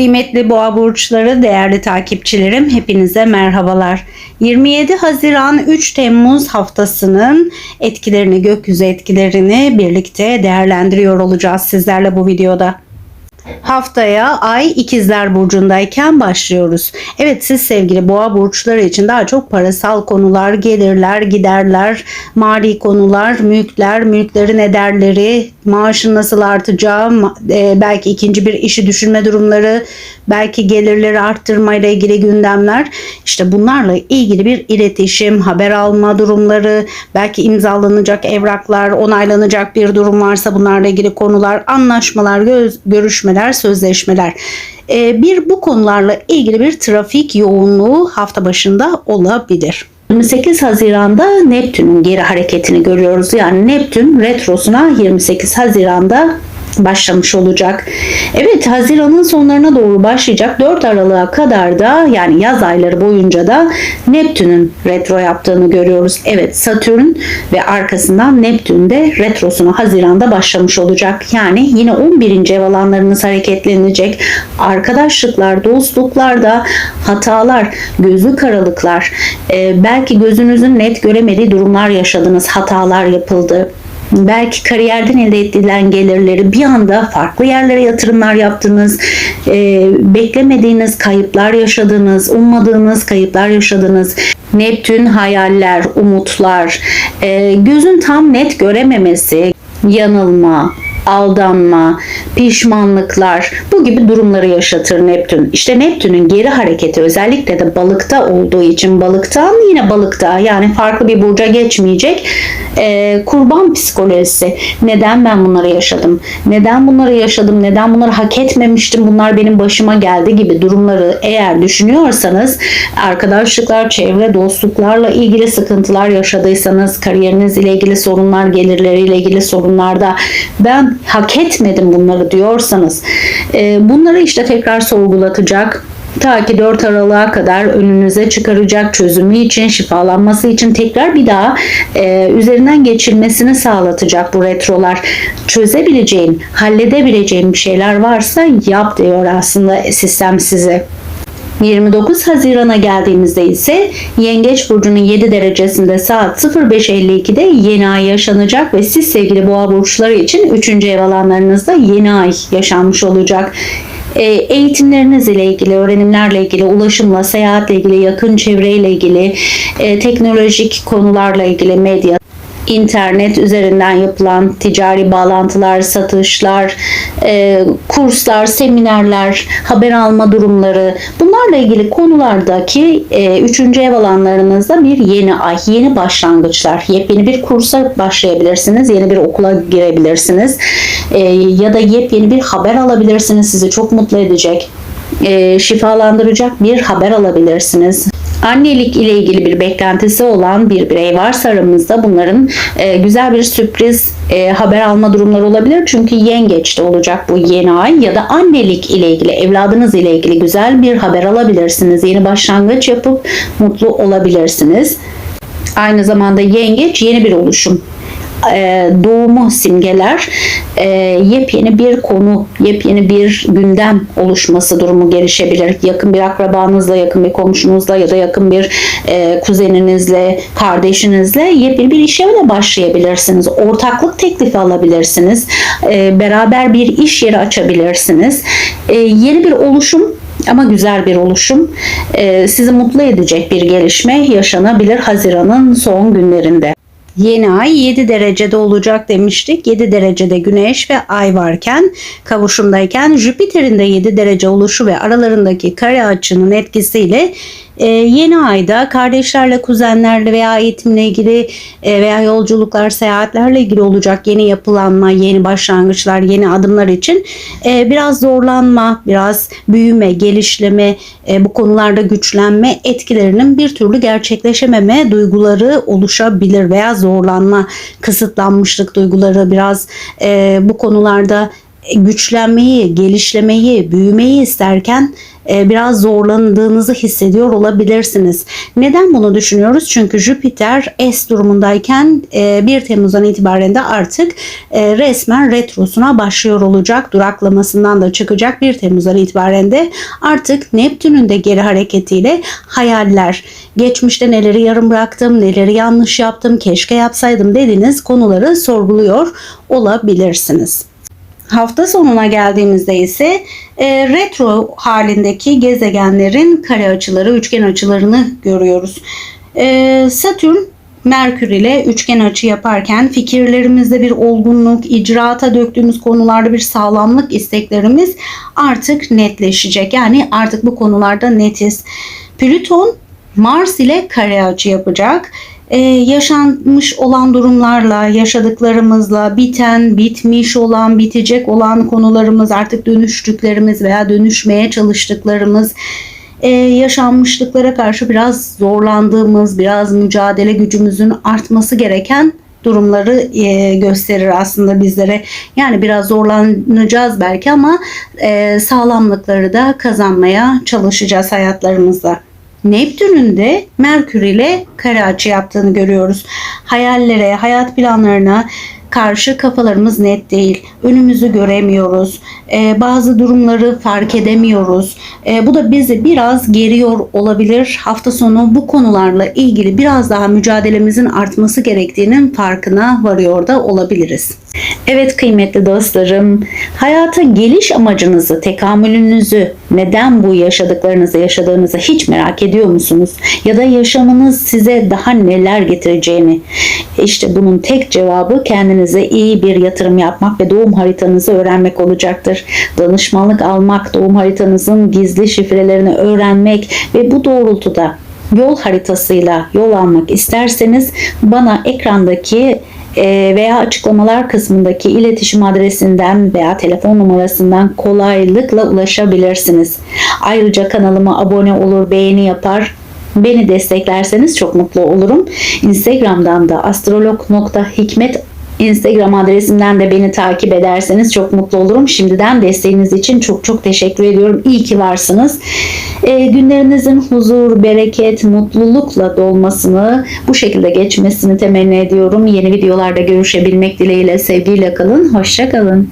Kıymetli boğa burçları, değerli takipçilerim, hepinize merhabalar. 27 Haziran 3 Temmuz haftasının etkilerini, gökyüzü etkilerini birlikte değerlendiriyor olacağız sizlerle bu videoda. Haftaya ay ikizler burcundayken başlıyoruz. Evet siz sevgili boğa burçları için daha çok parasal konular, gelirler, giderler, mali konular, mülkler, mülklerin ederleri, maaşın nasıl artacağı, e, belki ikinci bir işi düşünme durumları, belki gelirleri arttırma ile ilgili gündemler. İşte bunlarla ilgili bir iletişim, haber alma durumları, belki imzalanacak evraklar, onaylanacak bir durum varsa bunlarla ilgili konular, anlaşmalar, görüşmeler, sözleşmeler. Ee, bir bu konularla ilgili bir trafik yoğunluğu hafta başında olabilir. 28 Haziran'da Neptün'ün geri hareketini görüyoruz. Yani Neptün retrosuna 28 Haziran'da başlamış olacak. Evet Haziran'ın sonlarına doğru başlayacak 4 Aralık'a kadar da yani yaz ayları boyunca da Neptün'ün retro yaptığını görüyoruz. Evet Satürn ve arkasından Neptün de retrosuna Haziran'da başlamış olacak. Yani yine 11. ev alanlarınız hareketlenecek. Arkadaşlıklar, dostluklarda hatalar, gözü karalıklar, e, belki gözünüzün net göremediği durumlar yaşadınız, hatalar yapıldı belki kariyerden elde edilen gelirleri bir anda farklı yerlere yatırımlar yaptınız, e, beklemediğiniz kayıplar yaşadınız, ummadığınız kayıplar yaşadınız. Neptün hayaller, umutlar, e, gözün tam net görememesi, yanılma, aldanma, pişmanlıklar bu gibi durumları yaşatır Neptün. İşte Neptün'ün geri hareketi özellikle de balıkta olduğu için balıktan yine balıkta yani farklı bir burca geçmeyecek e, kurban psikolojisi. Neden ben bunları yaşadım? Neden bunları yaşadım? Neden bunları hak etmemiştim? Bunlar benim başıma geldi gibi durumları eğer düşünüyorsanız arkadaşlıklar, çevre, dostluklarla ilgili sıkıntılar yaşadıysanız, kariyerinizle ilgili sorunlar, gelirleriyle ilgili sorunlarda ben hak etmedim bunları diyorsanız e, bunları işte tekrar sorgulatacak ta ki 4 Aralık'a kadar önünüze çıkaracak çözümü için, şifalanması için tekrar bir daha e, üzerinden geçilmesini sağlatacak bu retrolar. Çözebileceğin, halledebileceğin bir şeyler varsa yap diyor aslında sistem size. 29 Haziran'a geldiğimizde ise Yengeç burcunun 7 derecesinde saat 05.52'de yeni ay yaşanacak ve siz sevgili boğa burçları için 3. ev alanlarınızda yeni ay yaşanmış olacak. E, eğitimlerinizle ilgili, öğrenimlerle ilgili, ulaşımla, seyahatle ilgili, yakın çevreyle ilgili, e, teknolojik konularla ilgili, medya, internet üzerinden yapılan ticari bağlantılar, satışlar, e, kurslar, seminerler, haber alma durumları bunlarla ilgili konulardaki e, üçüncü ev alanlarınızda bir yeni ay, yeni başlangıçlar, yepyeni bir kursa başlayabilirsiniz, yeni bir okula girebilirsiniz e, ya da yepyeni bir haber alabilirsiniz sizi çok mutlu edecek e, şifalandıracak bir haber alabilirsiniz. Annelik ile ilgili bir beklentisi olan bir birey varsa aramızda bunların e, güzel bir sürpriz e, haber alma durumları olabilir. Çünkü yengeçte olacak bu yeni ay ya da annelik ile ilgili, evladınız ile ilgili güzel bir haber alabilirsiniz. Yeni başlangıç yapıp mutlu olabilirsiniz. Aynı zamanda yengeç yeni bir oluşum e, doğumu simgeler e, yepyeni bir konu, yepyeni bir gündem oluşması durumu gelişebilir. Yakın bir akrabanızla, yakın bir komşunuzla ya da yakın bir e, kuzeninizle, kardeşinizle yepyeni bir işe de başlayabilirsiniz. Ortaklık teklifi alabilirsiniz. Beraber bir iş yeri açabilirsiniz. Yeni bir oluşum ama güzel bir oluşum e, sizi mutlu edecek bir gelişme yaşanabilir Haziran'ın son günlerinde. Yeni ay 7 derecede olacak demiştik. 7 derecede güneş ve ay varken kavuşumdayken Jüpiter'in de 7 derece oluşu ve aralarındaki kare açının etkisiyle e, yeni ayda kardeşlerle, kuzenlerle veya eğitimle ilgili e, veya yolculuklar, seyahatlerle ilgili olacak yeni yapılanma, yeni başlangıçlar, yeni adımlar için e, biraz zorlanma, biraz büyüme, gelişleme, e, bu konularda güçlenme etkilerinin bir türlü gerçekleşememe duyguları oluşabilir veya zorlanma, kısıtlanmışlık duyguları biraz e, bu konularda güçlenmeyi, gelişlemeyi, büyümeyi isterken biraz zorlandığınızı hissediyor olabilirsiniz. Neden bunu düşünüyoruz? Çünkü Jüpiter S durumundayken e, 1 Temmuz'dan itibaren de artık e, resmen retrosuna başlıyor olacak. Duraklamasından da çıkacak 1 Temmuz'dan itibaren de artık Neptün'ün de geri hareketiyle hayaller, geçmişte neleri yarım bıraktım, neleri yanlış yaptım, keşke yapsaydım dediğiniz konuları sorguluyor olabilirsiniz. Hafta sonuna geldiğimizde ise e, retro halindeki gezegenlerin kare açıları, üçgen açılarını görüyoruz. E, Satürn Merkür ile üçgen açı yaparken fikirlerimizde bir olgunluk, icraata döktüğümüz konularda bir sağlamlık isteklerimiz artık netleşecek. Yani artık bu konularda netiz. Plüton Mars ile kare açı yapacak. Ee, yaşanmış olan durumlarla, yaşadıklarımızla, biten, bitmiş olan, bitecek olan konularımız, artık dönüştüklerimiz veya dönüşmeye çalıştıklarımız, e, yaşanmışlıklara karşı biraz zorlandığımız, biraz mücadele gücümüzün artması gereken durumları e, gösterir aslında bizlere. Yani biraz zorlanacağız belki ama e, sağlamlıkları da kazanmaya çalışacağız hayatlarımızda. Neptün'ün de Merkür ile kare açı yaptığını görüyoruz. Hayallere, hayat planlarına karşı kafalarımız net değil. Önümüzü göremiyoruz. Ee, bazı durumları fark edemiyoruz. Ee, bu da bizi biraz geriyor olabilir. Hafta sonu bu konularla ilgili biraz daha mücadelemizin artması gerektiğinin farkına varıyor da olabiliriz. Evet kıymetli dostlarım, hayata geliş amacınızı, tekamülünüzü, neden bu yaşadıklarınızı yaşadığınızı hiç merak ediyor musunuz? Ya da yaşamınız size daha neler getireceğini? İşte bunun tek cevabı kendinize iyi bir yatırım yapmak ve doğum haritanızı öğrenmek olacaktır. Danışmanlık almak, doğum haritanızın gizli şifrelerini öğrenmek ve bu doğrultuda yol haritasıyla yol almak isterseniz bana ekrandaki e, veya açıklamalar kısmındaki iletişim adresinden veya telefon numarasından kolaylıkla ulaşabilirsiniz. Ayrıca kanalıma abone olur, beğeni yapar, beni desteklerseniz çok mutlu olurum. Instagram'dan da astrolog.hikmet Instagram adresimden de beni takip ederseniz çok mutlu olurum. Şimdiden desteğiniz için çok çok teşekkür ediyorum. İyi ki varsınız. E, günlerinizin huzur, bereket, mutlulukla dolmasını, bu şekilde geçmesini temenni ediyorum. Yeni videolarda görüşebilmek dileğiyle sevgiyle kalın. Hoşça kalın.